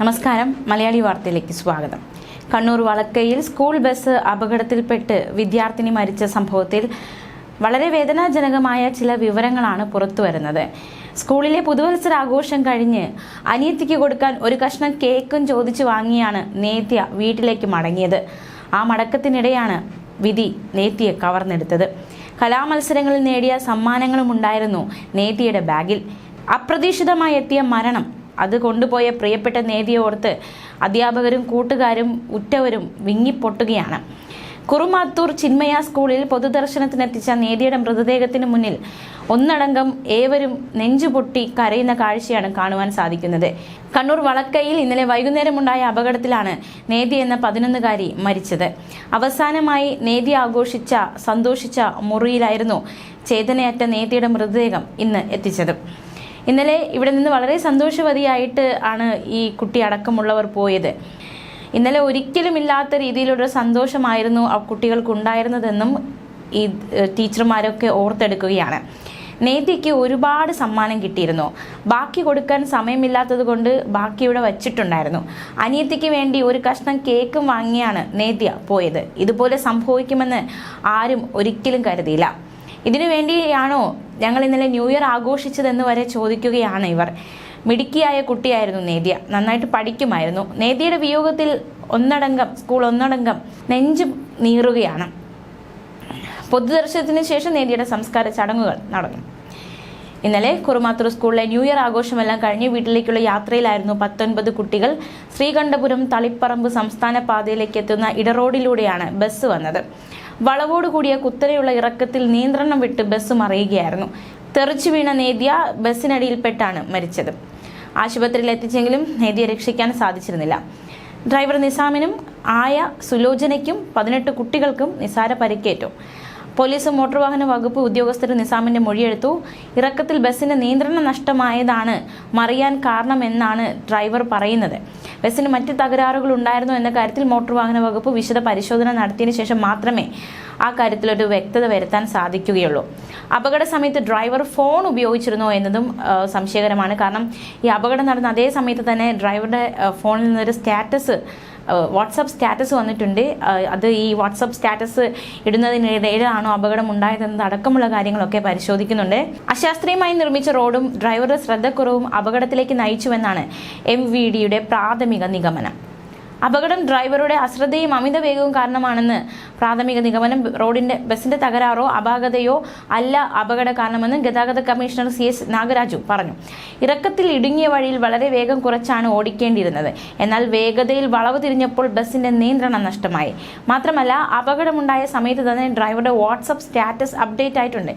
നമസ്കാരം. മലയാളി വാർത്തയിലേക്ക് സ്വാഗതം. കണ്ണൂർ വളക്കയിൽ സ്കൂൾ ബസ് അപകടത്തിൽപ്പെട്ട് വിദ്യാർത്ഥിനി മരിച്ച സംഭവത്തിൽ വളരെ വേദനാജനകമായ ചില വിവരങ്ങളാണ് പുറത്തു വരുന്നത് സ്കൂളിലെ പുതുവത്സരാഘോഷം കഴിഞ്ഞ് അനിയത്തിക്ക് കൊടുക്കാൻ ഒരു കഷ്ണം കേക്കും ചോദിച്ചു വാങ്ങിയാണ് നേത്യ വീട്ടിലേക്ക് മടങ്ങിയത്. ആ മടക്കത്തിനിടെയാണ് വിധി നേത്തിയെ കവർന്നെടുത്തത്. കലാമത്സരങ്ങളിൽ നേടിയ സമ്മാനങ്ങളും ഉണ്ടായിരുന്നു നേത്തിയുടെ ബാഗിൽ. അപ്രതീക്ഷിതമായി എത്തിയ മരണം അത് കൊണ്ടുപോയ പ്രിയപ്പെട്ട നേതിയെ ഓർത്ത് അധ്യാപകരും കൂട്ടുകാരും ഉറ്റവരും വിങ്ങിപ്പൊട്ടുകയാണ്. കുറുമാത്തൂർ ചിന്മയ സ്കൂളിൽ പൊതുദർശനത്തിനെത്തിച്ച നേതിയുടെ മൃതദേഹത്തിന് മുന്നിൽ ഒന്നടങ്കം ഏവരും നെഞ്ചുപൊട്ടി കരയുന്ന കാഴ്ചയാണ് കാണുവാൻ സാധിക്കുന്നത്. കണ്ണൂർ വളക്കയിൽ ഇന്നലെ വൈകുന്നേരമുണ്ടായ അപകടത്തിലാണ് നേതി എന്ന പതിനൊന്നുകാരി മരിച്ചത്. അവസാനമായി നേതി ആഘോഷിച്ച സന്തോഷിച്ച മുറിയിലായിരുന്നു ചേതനയറ്റ നേതിയുടെ മൃതദേഹം ഇന്ന് എത്തിച്ചത്. ഇന്നലെ ഇവിടെ നിന്ന് വളരെ സന്തോഷവതിയായിട്ട് ആണ് ഈ കുട്ടി അടക്കമുള്ളവർ പോയത്. ഇന്നലെ ഒരിക്കലും ഇല്ലാത്ത രീതിയിലുള്ള സന്തോഷമായിരുന്നു ആ കുട്ടികൾക്ക് ഉണ്ടായിരുന്നതെന്നും ഈ ടീച്ചർമാരൊക്കെ ഓർത്തെടുക്കുകയാണ്. നേതിക്ക് ഒരുപാട് സമ്മാനം കിട്ടിയിരുന്നു. ബാക്കി കൊടുക്കാൻ സമയമില്ലാത്തത് കൊണ്ട് ബാക്കി ഇവിടെ വച്ചിട്ടുണ്ടായിരുന്നു. അനിയത്തിക്ക് വേണ്ടി ഒരു കഷ്ണം കേക്കും വാങ്ങിയാണ് നേത്യ പോയത്. ഇതുപോലെ സംഭവിക്കുമെന്ന് ആരും ഒരിക്കലും കരുതിയില്ല. ഇതിനു വേണ്ടിയാണോ ഞങ്ങൾ ഇന്നലെ ന്യൂ ഇയർ ആഘോഷിച്ചതെന്ന് വരെ ചോദിക്കുകയാണ് ഇവർ. മിടുക്കിയായ കുട്ടിയായിരുന്നു നേദ്യ. നന്നായിട്ട് പഠിക്കുമായിരുന്നു. നേദ്യയുടെ വിയോഗത്തിൽ ഒന്നടങ്കം സ്കൂൾ ഒന്നടങ്കം നെഞ്ചു നീറുകയാണ്. പൊതുദർശനത്തിന് ശേഷം നേദ്യയുടെ സംസ്കാര ചടങ്ങുകൾ നടന്നു. ഇന്നലെ കുറുമാത്തൂർ സ്കൂളിലെ ന്യൂ ഇയർ ആഘോഷമെല്ലാം കഴിഞ്ഞ് വീട്ടിലേക്കുള്ള യാത്രയിലായിരുന്നു പത്തൊൻപത് കുട്ടികൾ. ശ്രീകണ്ഠപുരം തളിപ്പറമ്പ് സംസ്ഥാന പാതയിലേക്ക് എത്തുന്ന ഇടറോഡിലൂടെയാണ് ബസ് വന്നത്. വളവോടുകൂടിയ കുത്തനെയുള്ള ഇറക്കത്തിൽ നിയന്ത്രണം വിട്ട് ബസ് മറിയുകയായിരുന്നു തെറിച്ചു വീണ നേദ്യ ബസ്സിനടിയിൽപ്പെട്ടാണ് മരിച്ചത്. ആശുപത്രിയിൽ എത്തിച്ചെങ്കിലും നേദ്യ രക്ഷിക്കാൻ സാധിച്ചിരുന്നില്ല. ഡ്രൈവർ നിസാമിനും ആയ സുലോചനയ്ക്കും പതിനെട്ട് കുട്ടികൾക്കും നിസാര പരിക്കേറ്റു. പോലീസ് മോട്ടോർ വാഹന വകുപ്പ് ഉദ്യോഗസ്ഥർ നിസാമിന്റെ മൊഴിയെടുത്തു. ഇറക്കത്തിൽ ബസ്സിന്റെ നിയന്ത്രണം നഷ്ടമായതാണ് മറിയാൻ കാരണമെന്നാണ് ഡ്രൈവർ പറയുന്നത്. ബസ്സിന് മറ്റ് തകരാറുകൾ ഉണ്ടായിരുന്നു എന്ന കാര്യത്തിൽ മോട്ടോർ വാഹന വകുപ്പ് വിശദ പരിശോധന നടത്തിയതിനു ശേഷം മാത്രമേ ആ കാര്യത്തിൽ ഒരു വ്യക്തത വരുത്താൻ സാധിക്കുകയുള്ളൂ. അപകട സമയത്ത് ഡ്രൈവർ ഫോൺ ഉപയോഗിച്ചിരുന്നോ എന്നതും സംശയകരമാണ്. കാരണം ഈ അപകടം നടന്ന അതേ സമയത്ത് തന്നെ ഡ്രൈവറുടെ ഫോണിൽ നിന്നൊരു സ്റ്റാറ്റസ് വാട്സപ്പ് സ്റ്റാറ്റസ് വന്നിട്ടുണ്ട്. അത് ഈ വാട്സപ്പ് സ്റ്റാറ്റസ് ഇടുന്നതിനിടയിലാണോ അപകടം ഉണ്ടായതെന്നത് അടക്കമുള്ള കാര്യങ്ങളൊക്കെ പരിശോധിക്കുന്നുണ്ട്. അശാസ്ത്രീയമായി നിർമ്മിച്ച റോഡും ഡ്രൈവറുടെ ശ്രദ്ധക്കുറവും അപകടത്തിലേക്ക് നയിച്ചുവെന്നാണ് എം വി ഡിയുടെ പ്രാഥമിക നിഗമനം. അപകടം ഡ്രൈവറുടെ അശ്രദ്ധയും അമിത വേഗവും കാരണമാണെന്ന് പ്രാഥമിക നിഗമനം റോഡിന്റെ ബസിന്റെ തകരാറോ അപാകതയോ അല്ല അപകട കാരണമെന്ന് ഗതാഗത കമ്മീഷണർ സി എസ് നാഗരാജു പറഞ്ഞു. ഇറക്കത്തിൽ ഇടുങ്ങിയ വഴിയിൽ വളരെ വേഗം കുറച്ചാണ് ഓടിക്കേണ്ടിയിരുന്നത്. എന്നാൽ വേഗതയിൽ വളവ് തിരിഞ്ഞപ്പോൾ ബസിന്റെ നിയന്ത്രണം നഷ്ടമായി. മാത്രമല്ല അപകടമുണ്ടായ സമയത്ത് തന്നെ ഡ്രൈവറുടെ വാട്സപ്പ് സ്റ്റാറ്റസ് അപ്ഡേറ്റ് ആയിട്ടുണ്ട്.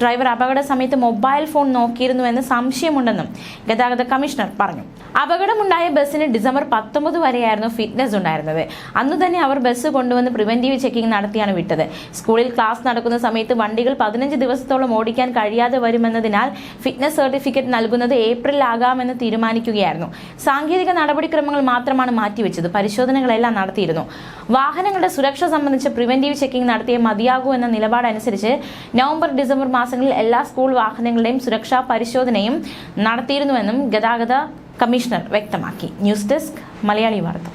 ഡ്രൈവർ അപകട സമയത്ത് മൊബൈൽ ഫോൺ നോക്കിയിരുന്നുവെന്ന് സംശയമുണ്ടെന്നും ഗതാഗത കമ്മീഷണർ പറഞ്ഞു. അപകടമുണ്ടായ ബസ്സിന് ഡിസംബർ പത്തൊമ്പത് വരെയായിരുന്നു ഫിറ്റ്നസ് ഉണ്ടായിരുന്നത്. അന്ന് തന്നെ അവർ ബസ് കൊണ്ടുവന്ന് പ്രിവെന്റീവ് ചെക്കിംഗ് നടത്തിയാണ് വിട്ടത്. സ്കൂളിൽ ക്ലാസ് നടക്കുന്ന സമയത്ത് വണ്ടികൾ പതിനഞ്ച് ദിവസത്തോളം ഓടിക്കാൻ കഴിയാതെ വരുമെന്നതിനാൽ ഫിറ്റ്നസ് സർട്ടിഫിക്കറ്റ് നൽകുന്നത് ഏപ്രിലാകാമെന്ന് തീരുമാനിക്കുകയായിരുന്നു. സാങ്കേതിക നടപടിക്രമങ്ങൾ മാത്രമാണ് മാറ്റിവെച്ചത്. പരിശോധനകളെല്ലാം നടത്തിയിരുന്നു. വാഹനങ്ങളുടെ സുരക്ഷ സംബന്ധിച്ച് പ്രിവെന്റീവ് ചെക്കിംഗ് നടത്തിയേ മതിയാകൂ എന്ന നിലപാടനുസരിച്ച് നവംബർ ഡിസംബർ മാസങ്ങളിൽ എല്ലാ സ്കൂൾ വാഹനങ്ങളുടെയും സുരക്ഷാ പരിശോധനയും നടത്തിയിരുന്നുവെന്നും ഗതാഗത കമ്മീഷണർ വ്യക്തമാക്കി. ന്യൂസ് ഡെസ്ക് മലയാളി വാർത്ത.